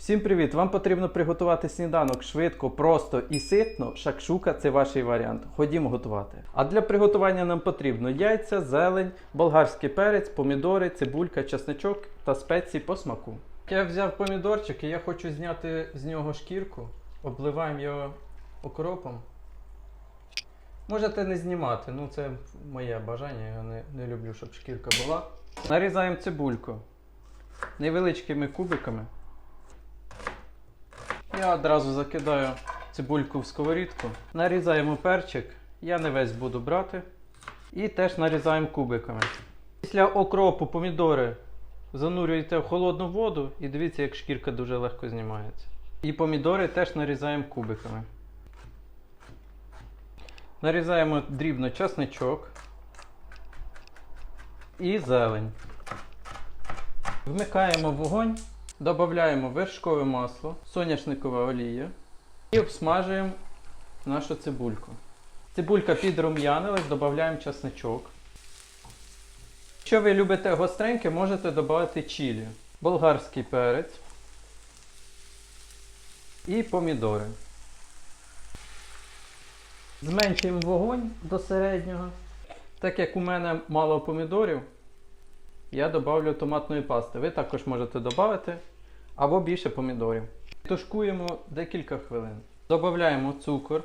Всім привіт! Вам потрібно приготувати сніданок швидко, просто і ситно. Шакшука це ваш варіант. Ходімо готувати. А для приготування нам потрібно яйця, зелень, болгарський перець, помідори, цибулька, чесничок та спеції по смаку. Я взяв помідорчик і я хочу зняти з нього шкірку. Обливаємо його окропом. Можете не знімати, ну це моє бажання, я не, не люблю, щоб шкірка була. Нарізаємо цибульку невеличкими кубиками. Я одразу закидаю цибульку в сковорідку. Нарізаємо перчик. Я не весь буду брати. І теж нарізаємо кубиками. Після окропу помідори занурюєте в холодну воду і дивіться, як шкірка дуже легко знімається. І помідори теж нарізаємо кубиками. Нарізаємо дрібно часничок і зелень. Вмикаємо вогонь, додаємо вершкове масло, соняшникова олія і обсмажуємо нашу цибульку. Цибулька підрум'янилась, додаємо часничок. Якщо ви любите гостреньке, можете додати чилі, болгарський перець і помідори. Зменшуємо вогонь до середнього. Так як у мене мало помідорів, я додавлю томатної пасти. Ви також можете додати або більше помідорів. Тушкуємо декілька хвилин. Додаємо цукор,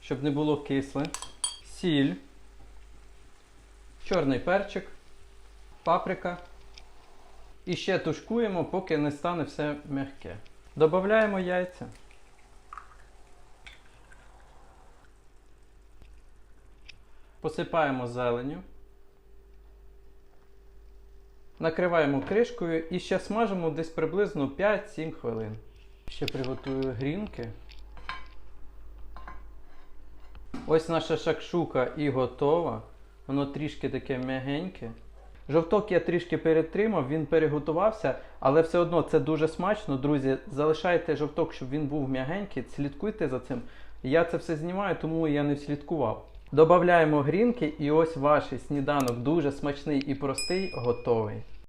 щоб не було кисле, сіль, чорний перчик, паприка. І ще тушкуємо, поки не стане все м'яке. Додаємо яйця. Посипаємо зеленю. Накриваємо кришкою і ще смажимо десь приблизно 5-7 хвилин. Ще приготую грінки. Ось наша шакшука і готова. Воно трішки таке м'ягеньке. Жовток я трішки перетримав, він переготувався, але все одно це дуже смачно. Друзі, залишайте жовток, щоб він був м'ягенький, слідкуйте за цим. Я це все знімаю, тому я не слідкував. Добавляємо грінки, і ось ваш сніданок дуже смачний і простий, готовий.